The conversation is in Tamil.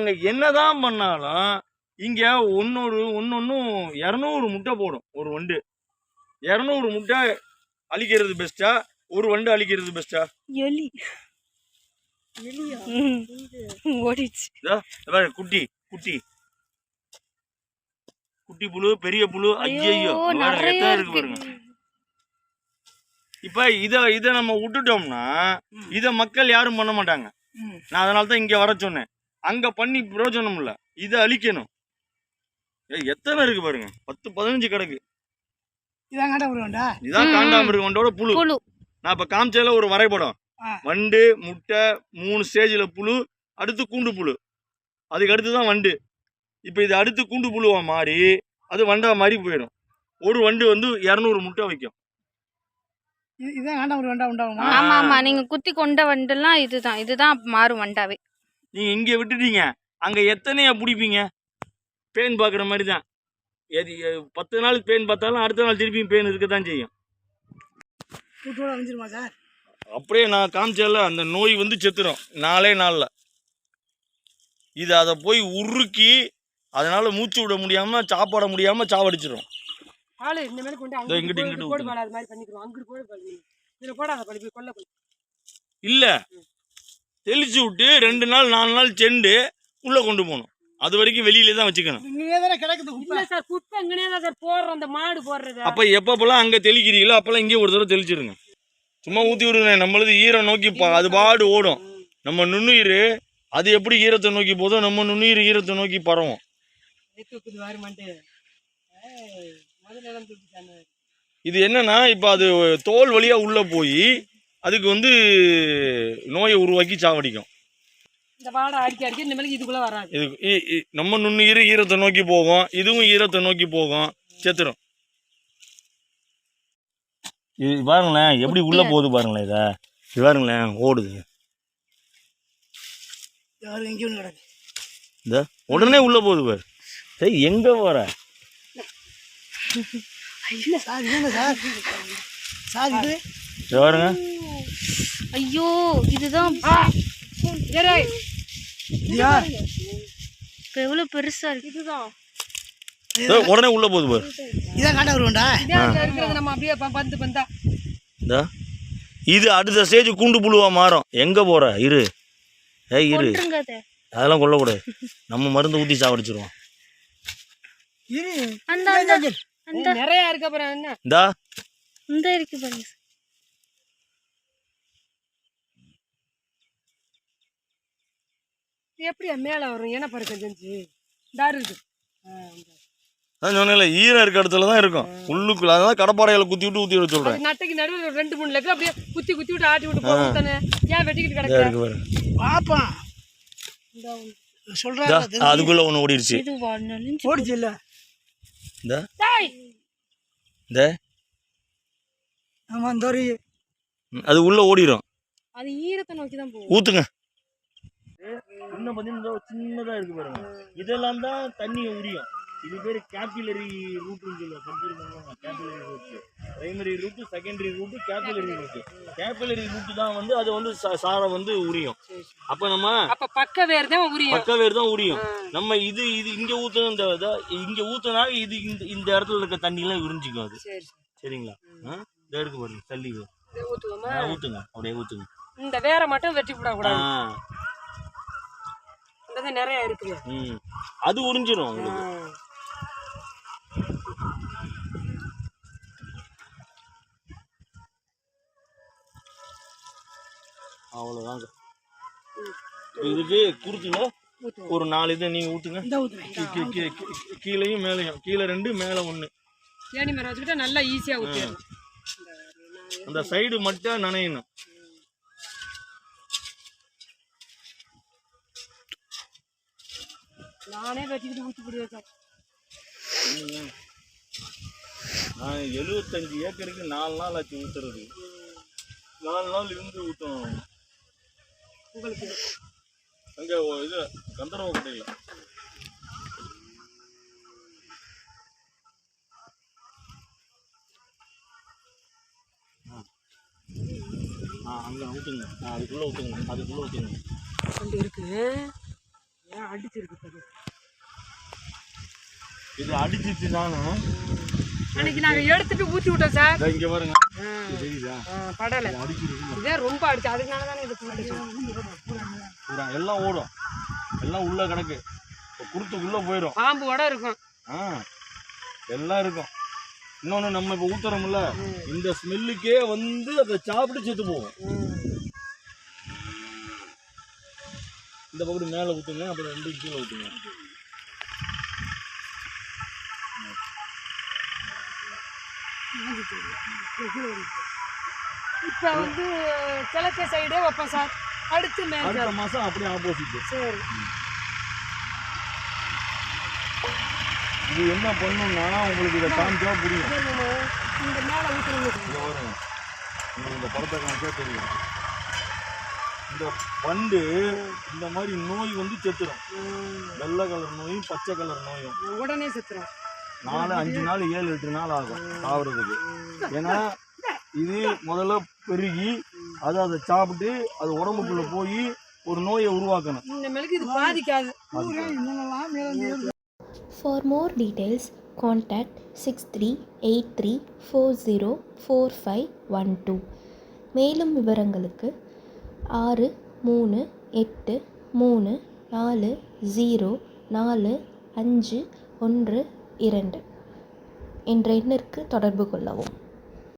நாங்க என்னதான் பண்ணாலும் இங்க ஒன்னொரு ஒன்னொன்னும் இரநூறு முட்டை போடும் ஒரு வண்டு. இரநூறு முட்டை அழிக்கிறது பெஸ்ட்டா ஒரு வண்டு அழிக்கிறது பெஸ்ட்டா எலி. ஓடிச்சு குட்டி குட்டி. குட்டி புழு பெரிய புழு. ஐயோ நிறைய இருக்கு பாருங்க. இப்ப இத இத நம்ம விட்டுட்டோம்னா இத மக்கள் யாரும் பண்ண மாட்டாங்க. நான் அதனால தான் இங்க வர சொன்னேன். அங்க பண்ணி பிரயோஜனம் இல்ல. இத அழிக்கணும். ஏய், எத்தனை இருக்கு பாருங்க. பத்து பதினஞ்சு கிடக்கு. இதான் காட்ட வருவாண்டா இதான் காண்டாமிருகண்டோட புழு. புழு. நான் இப்ப காமிச்சதுல ஒரு வரைபடம். வண்டு முட்டை மூணு ஸ்டேஜ்ல புழு அடுத்து கூண்டு புழு. அதுக்கு அடுத்து தான் வண்டு. இப்போ இது அடுத்து கூண்டு புழுவா மாறி அது வண்டா மாதிரி போயிடும். ஒரு வண்டு வந்து இரநூறு முட்டை வைக்கும். இது- இதான் காண்ட வருவாண்டா உண்டாகுமா? ஆ. ஆமா ஆமா. நீங்க குத்தி கொண்ட வண்டுலாம் இதுதான். இதுதான் மாறும் வண்டாவே. நீங்க இங்க விட்டுட்டீங்க. அங்க எத்தனையா பிடிப்பீங்க? பேன் பார்க்குற மாதிரி தான் எது பத்து நாள் பேன் பார்த்தாலும் அடுத்த நாள் திருப்பியும் பேன் இருக்க தான் செய்யும் சார்? அப்படியே நான் காமிச்சல அந்த நோய் வந்து செத்துரும். நாலே நாளில். இது அதை போய் உருக்கி அதனால மூச்சு விட முடியாம சாப்பாட முடியாம சாவடிச்சிடும் இங்கிட்டு, இங்கிட்டு இல்ல. தெளிச்சு விட்டு ரெண்டு நாள் நாலு நாள் செண்டு உள்ள கொண்டு போகணும். அது வரைக்கும் வெளியில தான் வச்சுக்கணும். இல்ல சார் குப்பை எங்கனே தான் சார் போடுறோம். அந்த மாடு போடுறது. அப்ப எப்பப்பெல்லாம் அங்க தெளிக்கிறீங்களோ அப்பெல்லாம் இங்கே ஒரு தடவை தெளிச்சிருங்க. சும்மா ஊத்தி விடுங்க. நம்மளது ஈரம் நோக்கி பா- அது பாடு ஓடும். நம்ம நுண்ணுயிர் அது எப்படி ஈரத்தை நோக்கி போதோ நம்ம நுண்ணுயிர் ஈரத்தை நோக்கி பரவும். தூக்குது வாருமான்ட்டு ஏய், முதல்ல எல்லாம் தூக்கிட்டானு. இது என்னன்னா இப்போ அது தோல் வழியா உள்ள போய் அதுக்கு வந்து உருவாக்கி சாவடிக்கும். இந்த வாடை அடிக்க அடிக்க இந்த மாதிரி இதுக்குள்ள வராது. இது இ- இ- நம்ம நுண்ணுயிர் ஈரத்தை நோக்கி போகும். இதுவும் ஈரத்தை நோக்கி போகும். செத்துரும். இது பாருங்களேன் எப்படி உள்ள போகுது பாருங்களேன் இதை. இது பாருங்களேன் ஓடுது. யாரும் எங்கேயும் கிடக்கு இந்த உடனே உள்ள போகுது பாரு. எங்க சார்? சார் இது? இது பாருங்க. ஐயோ இதுதான் இப்ப எவ்வளவு பெருசா இருக்கு. இதுதான். இதோ உடனே உள்ள போகுது பாரு. இதான் காட்ட இருக்கிறது நம்ம அப்படியே பந்து பந்தா. இந்த. இது அடுத்த ஸ்டேஜ் கூண்டு புழுவா மாறும். எங்க போற? இரு. ஏய் இரு. அதெல்லாம் கொல்லக்கூடாது. நம்ம மருந்து ஊத்தி சாவடிச்சிருவோம். இரு. நிறைய இருக்கு அப்புறம் என்ன? இந்தா. இந்த இருக்கு பாருங்க. எப்படியா மேல வரும் என்ன பறக்க செஞ்சு? தாரு இருக்கு. அதான் சொன்னேன்ல ஈரம் இருக்க இடத்துல தான் இருக்கும். உள்ளுக்குள்ள அதான் கடப்பாறையில குத்தி விட்டு ஊத்தி விட சொல்றேன். நட்டைக்கு நடுவில் ரெண்டு மூணு லெக்கு அப்படியே குத்தி குத்தி விட்டு ஆட்டி விட்டு போகும் தானே? ஏன் வெட்டிக்கிட்டு கிடக்கு? பாரு. சொல்றாரு இதா, அதுக்குள்ள ஒண்ணு ஓடிடுச்சு. ஓடிச்சு இல்ல இந்த. டேய், இந்த. ஆமா இந்த அது உள்ள ஓடிடும் அது ஈரத்தை நோக்கி தான் போகும். ஊத்துங்க. இன்னும் பார்த்தீங்கன்னா சின்னதா இருக்கு பாருங்க. இதெல்லாம் தான் தண்ணியை உரியும். இது பேர் கேபிலரி ரூட்னு சொல்லுவாங்க. Capillary root primary root secondary root capillary root capillary root தான் வந்து அது வந்து சாரை வந்து உரியும். அப்ப நம்ம அப்ப பக்க வேர் தான் உரியும். பக்க வேர் தான் உரியும். நம்ம இது இது இங்க ஊத்துன இந்த இங்க ஊத்துனா இது இந்த இந்த இடத்துல இருக்க தண்ணி எல்லாம் உறிஞ்சிக்கும் அது. சரி சரிங்களா? ஆ? இதோ இருக்கு பாருங்க தள்ளி ஊத்துங்க. அப்படியே ஊத்துங்க. இந்த வேரை மட்டும் வெட்டி விட இது நிறைய இருக்குது ம். அது உறிஞ்சிரும் உங்களுக்கு. அவ்வளோதாங்க இதுக்கு குறுக்குங்க ஒரு நாலு இதை நீங்கள் ஊற்றுங்க கீழேயும் மேலேயும். கீழே ரெண்டு மேலே ஒன்று ஏணி மரம் வச்சுக்கிட்டா நல்லா ஈஸியா ஊற்றிடலாம் அந்த சைடு மட்டும் நனையணும். நானே வெட்டிக்கிட்டு ஊற்றி போடுவேன் நான் எழுபத்தஞ்சு ஏக்கருக்கு நாலு நாள் ஆச்சு ஊற்றுறது நாலு நாள் இருந்து ஊற்றணும் உங்களுக்கு அங்கே இது கந்தரவ கட்டையில் ஆ அங்கே ஊற்றுங்க அதுக்குள்ளே ஊற்றுங்க அதுக்குள்ளே ஊற்றுங்க இருக்கு. ஏன் அடிச்சிருக்கு. இது அடிச்சிச்சு தானே அன்னைக்கு நாங்க எடுத்துட்டு ஊத்தி விட்டோம் சார். இங்க பாருங்க. தெரியுதா? படல. இது ரொம்ப அடிச்சு. அதுக்குனால தானே இது எல்லாம் ஓடும். எல்லாம் உள்ள இப்போ குருத்துக்குள்ள போயிடும் பாம்பு வட இருக்கும். எல்லாம் இருக்கும். இன்னொன்று நம்ம இப்போ ஊத்துறோம்ல இந்த ஸ்மெல்லுக்கே வந்து அதை சாப்பிட்டு செத்து போகும் இந்த பக்கம் மேலே ஊற்றுங்க அப்புறம் ரெண்டு கீழே ஊற்றுங்க இப்ப வந்து கிழக்கு சைடே வைப்போம் சார். அடுத்து அடுத்த மாதம் அப்படியே ஆப்போசிட் சரி. இது என்ன பண்ணுன்னா உங்களுக்கு இதை காமிச்சா புரியும். இந்த மேல இங்க பாருங்க. உங்களுக்கு இந்த படத்தை காமிச்சா தெரியும். இந்த வண்டு இந்த மாதிரி நோய் வந்து செத்துரும். வெள்ளை கலர் நோயும் பச்சை கலர் நோயும். உடனே செத்துறோம் நாலு அஞ்சு நாள் ஏழு எட்டு நாள் ஆகும் சாவறதுக்கு. ஏன்னா இது முதல்ல பெருகி அது அதை சாப்பிட்டு அது உடம்புக்குள்ள போய் ஒரு நோயை உருவாக்கணும். இந்த மெழுகு இது பாதிக்காது. இன்னும் மேலே For more details, contact 6383404512 மேலும் விவரங்களுக்கு ஆறு மூணு எட்டு மூணு நாலு ஜீரோ நாலு அஞ்சு ஒன்று இரண்டு. என்ற எண்ணிற்கு தொடர்பு கொள்ளவும்.